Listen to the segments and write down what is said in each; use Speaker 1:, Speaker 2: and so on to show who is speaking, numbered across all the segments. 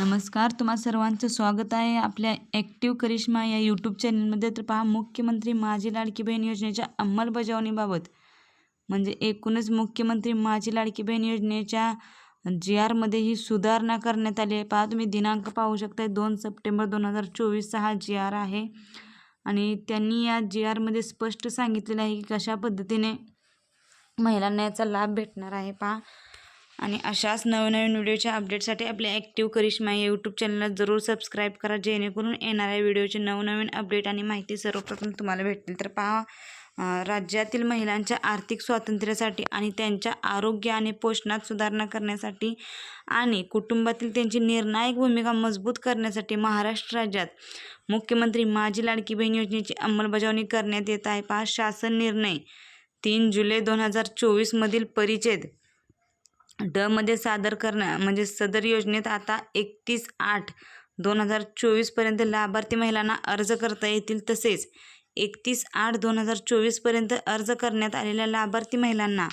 Speaker 1: नमस्कार तुम्हा सर्वांचं स्वागत आहे आपल्या ॲक्टिव्ह करिश्मा या यूट्यूब चॅनलमध्ये तर पहा मुख्यमंत्री माझी लाडकी बहीण योजनेच्या अंमलबजावणीबाबत. म्हणजे एकूणच मुख्यमंत्री माझी लाडकी बहीण योजनेच्या जी आरमध्ये ही सुधारणा करण्यात आली आहे. पहा तुम्ही दिनांक पाहू शकता दोन सप्टेंबर दोन हजार चोवीसचा हा जी आर आहे. आणि त्यांनी या जी आरमध्ये स्पष्ट सांगितलेलं आहे की कशा पद्धतीने महिलांना याचा लाभ भेटणार आहे. पहा आणि अशाच नवनवीन व्हिडिओच्या अपडेटसाठी आपल्या ॲक्टिव्ह करिश्मा या यूट्यूब चॅनलला जरूर सबस्क्राईब करा जेणेकरून येणाऱ्या व्हिडिओचे नवनवीन अपडेट आणि माहिती सर्वप्रथम तुम्हाला भेटतील. तर पहा राज्यातील महिलांच्या आर्थिक स्वातंत्र्यासाठी आणि त्यांच्या आरोग्य आणि पोषणात सुधारणा करण्यासाठी आणि कुटुंबातील त्यांची निर्णायक भूमिका मजबूत करण्यासाठी महाराष्ट्र राज्यात मुख्यमंत्री माझी लाडकी बहीण योजनेची अंमलबजावणी करण्यात येत आहे. पहा शासन निर्णय तीन जुलै दोन हजार चोवीसमधील परिच्छेद. ड मध्ये सादर करणं म्हणजे सदर योजनेत आता एकतीस आठ दोन हजार चोवीसपर्यंत लाभार्थी महिलांना अर्ज करता येतील तसेच एकतीस आठ दोन हजार चोवीसपर्यंत अर्ज करण्यात आलेल्या लाभार्थी महिलांना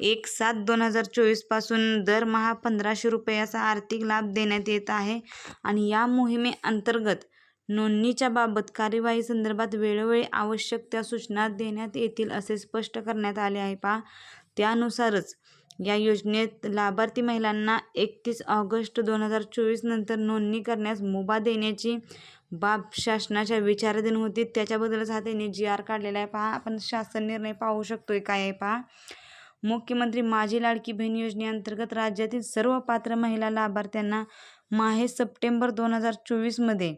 Speaker 1: एक सात दोन हजार चोवीसपासून दरमहा पंधराशे रुपयाचा आर्थिक लाभ देण्यात येत आहे आणि या मोहिमेअंतर्गत नोंदणीच्या बाबत कार्यवाही संदर्भात वेळोवेळी आवश्यक त्या सूचना देण्यात येतील असे स्पष्ट करण्यात आले आहे. पहा त्यानुसारच या योजनेत लाभार्थी महिलांना एकतीस ऑगस्ट दोन हजार चोवीस नंतर नोंदणी करण्यास मुभा देण्याची बाब शासनाच्या विचाराधीन होती. त्याच्याबद्दलच हा त्यांनी जी आर काढलेला आहे. पहा आपण शासन निर्णय पाहू शकतोय काय आहे पहा. मुख्यमंत्री माझी लाडकी बहीण योजनेअंतर्गत राज्यातील सर्व पात्र महिला लाभार्थ्यांना माहे सप्टेंबर दोन हजार चोवीसमध्ये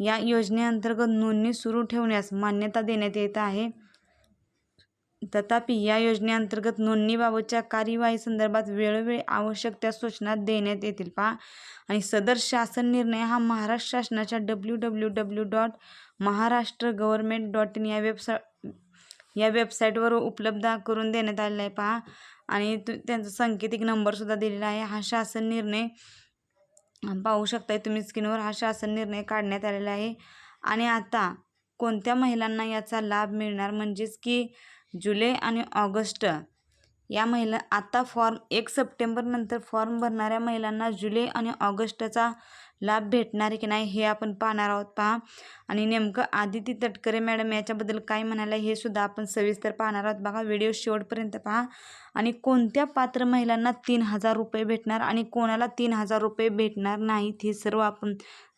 Speaker 1: या योजनेअंतर्गत नोंदणी सुरू ठेवण्यास मान्यता देण्यात येत आहे. तथापि या योजनेअंतर्गत नोंदणीबाबतच्या कार्यवाही संदर्भात वेळोवेळी आवश्यक त्या सूचना देण्यात येतील पहा आणि सदर शासन निर्णय हा महाराष्ट्र शासनाच्या W W W dot Maharashtra government dot in या वेबसा या वेबसाईटवर उपलब्ध करून देण्यात आलेला आहे पहा. आणि त्यांचा सांकेतिक नंबरसुद्धा दिलेला आहे. हा शासन निर्णय पाहू शकताय तुम्ही स्क्रीनवर हा शासन निर्णय काढण्यात आलेला आहे. आणि आता कोणत्या महिलांना याचा लाभ मिळणार? म्हणजेच की जुलै आणि ऑगस्ट. या महिला आता फॉर्म एक सप्टेंबरनंतर फॉर्म भरणाऱ्या महिलांना जुलै आणि ऑगस्टचा लाभ भेटणार की नाही हे आपण पाहणार आहोत. पहा. आणि नेमकं आदिती तटकरे मॅडम याच्याबद्दल काय म्हणाले हे सुद्धा आपण सविस्तर पाहणार आहोत. बघा व्हिडिओ शेवटपर्यंत पहा. आणि कोणत्या पात्र महिलांना तीन हजार रुपये भेटणार आणि कोणाला तीन हजार रुपये भेटणार नाहीत हे सर्व आपण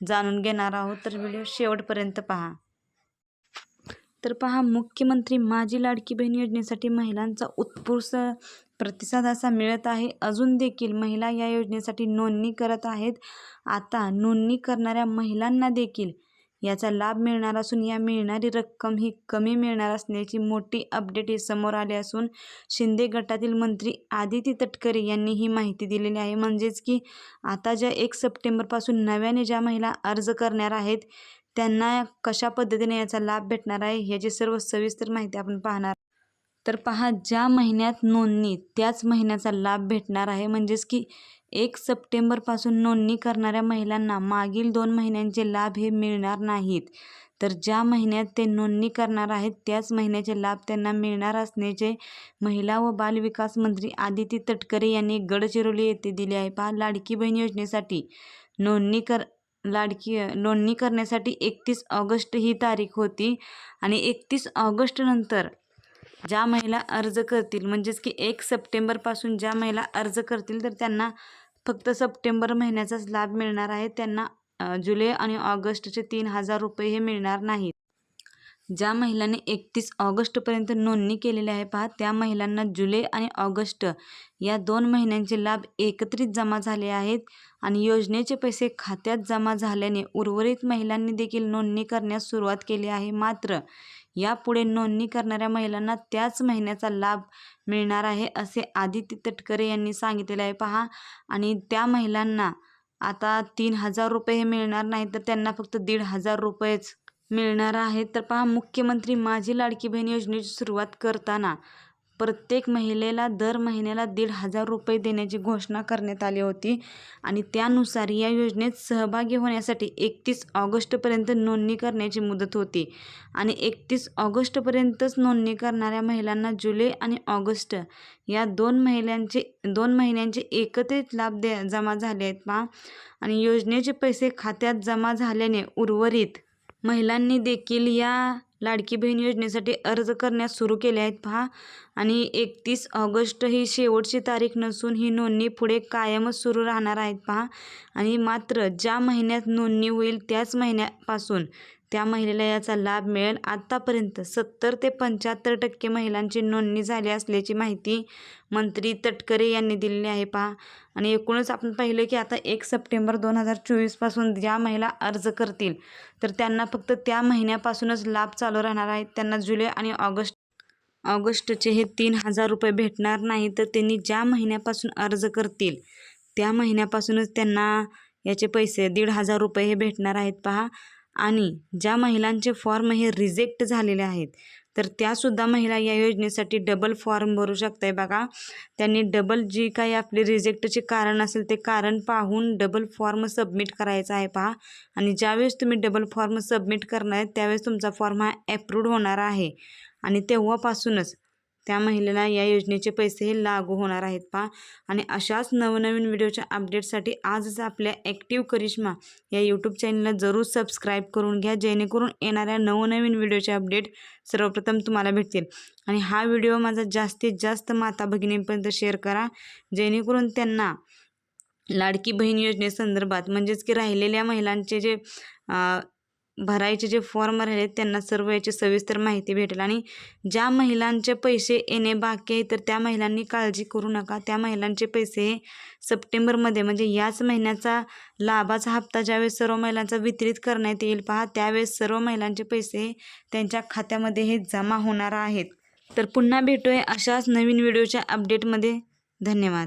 Speaker 1: जाणून घेणार आहोत. तर व्हिडिओ शेवटपर्यंत पहा. तर पहा मुख्यमंत्री माझी लाडकी बहीण योजनेसाठी महिलांचा उत्स्फूर्त प्रतिसाद असा मिळत आहे. अजून देखील महिला या योजनेसाठी नोंदणी करत आहेत. आता नोंदणी करणाऱ्या महिलांना देखील याचा लाभ मिळणार असून या मिळणारी रक्कम ही कमी मिळणार असण्याची मोठी अपडेट ही समोर आली असून शिंदे गटातील मंत्री आदिती तटकरे यांनी ही माहिती दिलेली आहे. म्हणजेच की आता ज्या एक सप्टेंबरपासून नव्याने ज्या महिला अर्ज करणार आहेत त्यांना कशा पद्धतीने याचा लाभ भेटणार आहे ह्याची सर्व सविस्तर माहिती आपण पाहणार तर पहा ज्या महिन्यात नोंदणी त्याच महिन्याचा लाभ भेटणार आहे. म्हणजेच की एक सप्टेंबरपासून नोंदणी करणाऱ्या महिलांना मागील दोन महिन्यांचे लाभ हे मिळणार नाहीत. तर ज्या महिन्यात ते नोंदणी करणार आहेत त्याच महिन्याचे लाभ त्यांना मिळणार असण्याचे महिला व बालविकास मंत्री आदिती तटकरे यांनी गडचिरोली येथे दिले आहे. पहा लाडकी बहीण योजनेसाठी नोंदणी कर लाडकी नोंदणी करण्यासाठी एकतीस ऑगस्ट ही तारीख होती आणि एकतीस ऑगस्टनंतर ज्या महिला अर्ज करतील म्हणजेच की एक सप्टेंबरपासून ज्या महिला अर्ज करतील तर त्यांना फक्त सप्टेंबर महिन्याचाच लाभ मिळणार आहे. त्यांना जुलै आणि ऑगस्टचे तीन हजार रुपये हे मिळणार नाहीत. ज्या महिलांनी एकतीस ऑगस्टपर्यंत नोंदणी केलेली आहे पहा त्या महिलांना जुलै आणि ऑगस्ट या दोन महिन्यांचे लाभ एकत्रित जमा झाले आहेत आणि योजनेचे पैसे खात्यात जमा झाल्याने उर्वरित महिलांनी देखील नोंदणी करण्यास सुरुवात केली आहे. मात्र यापुढे नोंदणी करणाऱ्या महिलांना त्याच महिन्याचा लाभ मिळणार आहे असे आदित्य तटकरे यांनी सांगितलेले आहे पहा. आणि त्या महिलांना आता तीन हजार रुपये हे मिळणार नाही तर त्यांना फक्त दीड हजार रुपयेच मिळणार आहे तर पहा मुख्यमंत्री माझी लाडकी बहीण योजनेची सुरुवात करताना प्रत्येक महिलेला दर महिन्याला दीड हजार रुपये देण्याची घोषणा करण्यात आली होती. आणि त्यानुसार या योजनेत सहभागी होण्यासाठी एकतीस ऑगस्टपर्यंत नोंदणी करण्याची मुदत होती. आणि एकतीस ऑगस्टपर्यंतच नोंदणी करणाऱ्या महिलांना जुलै आणि ऑगस्ट या दोन महिन्यांचे दोन महिन्यांचे एकत्रित लाभ दे जमा झाले आहेत. पहा आणि योजनेचे पैसे खात्यात जमा झाल्याने उर्वरित महिलांनी देखील या लाडकी बहीण योजनेसाठी अर्ज करण्यास सुरू केले आहेत पहा. आणि एकतीस ऑगस्ट ही शेवटची तारीख नसून ही नोंदणी पुढे कायमच सुरू राहणार आहेत पहा. आणि मात्र ज्या महिन्यात नोंदणी होईल त्याच महिन्यापासून त्या महिलेला याचा लाभ मिळेल. आत्तापर्यंत सत्तर ते पंच्याहत्तर टक्के महिलांची नोंदणी झाली असल्याची माहिती मंत्री तटकरे यांनी दिलेली आहे. पहा. आणि एकूणच आपण पाहिलं की आता एक सप्टेंबर दोन हजार चोवीसपासून ज्या महिला अर्ज करतील तर त्यांना फक्त त्या महिन्यापासूनच लाभ चालू राहणार आहेत त्यांना जुलै आणि ऑगस्ट ऑगस्टचे हे तीन हजार रुपये भेटणार नाही तर त्यांनी ज्या महिन्यापासून अर्ज करतील त्या महिन्यापासूनच त्यांना याचे पैसे दीड हजार रुपये हे भेटणार आहेत. पहा. आणि ज्या महिलांचे फॉर्म हे रिजेक्ट झालेले आहेत तर त्यासुद्धा महिला या योजनेसाठी डबल फॉर्म भरू शकताय. बघा त्यांनी डबल जी काही आपली रिजेक्टचे कारण असेल ते कारण पाहून डबल फॉर्म सबमिट करायचा आहे पहा. आणि ज्यावेळेस तुम्ही डबल फॉर्म सबमिट करणार आहे त्यावेळेस तुमचा फॉर्म हा ॲप्रूव्ड होणार आहे. आणि तेव्हापासूनच त्या महिलेला या योजनेचे पैसेही लागू होणार आहेत पहा. आणि अशाच नवनवीन व्हिडिओच्या अपडेटसाठी आजच आपल्या ॲक्टिव्ह करिश्मा या यूट्यूब चॅनलला जरूर सबस्क्राईब करून घ्या जेणेकरून येणाऱ्या नवनवीन व्हिडिओचे अपडेट सर्वप्रथम तुम्हाला भेटतील. आणि हा व्हिडिओ माझा जास्तीत जास्त माता भगिनींपर्यंत शेअर करा जेणेकरून त्यांना लाडकी बहीण योजनेसंदर्भात म्हणजेच की राहिलेल्या महिलांचे जे भरायचे जे फॉर्म राहिले त्यांना सर्व याची सविस्तर माहिती भेटेल. आणि ज्या महिलांचे पैसे येणे बाकी आहे तर त्या महिलांनी काळजी करू नका. त्या महिलांचे पैसे हे सप्टेंबरमध्ये म्हणजे याच महिन्याचा लाभाचा हप्ता ज्यावेळेस सर्व महिलांचा वितरित करण्यात येईल पहा त्यावेळेस सर्व महिलांचे पैसे त्यांच्या खात्यामध्ये हे जमा होणार आहेत. तर पुन्हा भेटूया अशाच नवीन व्हिडिओच्या अपडेटमध्ये धन्यवाद.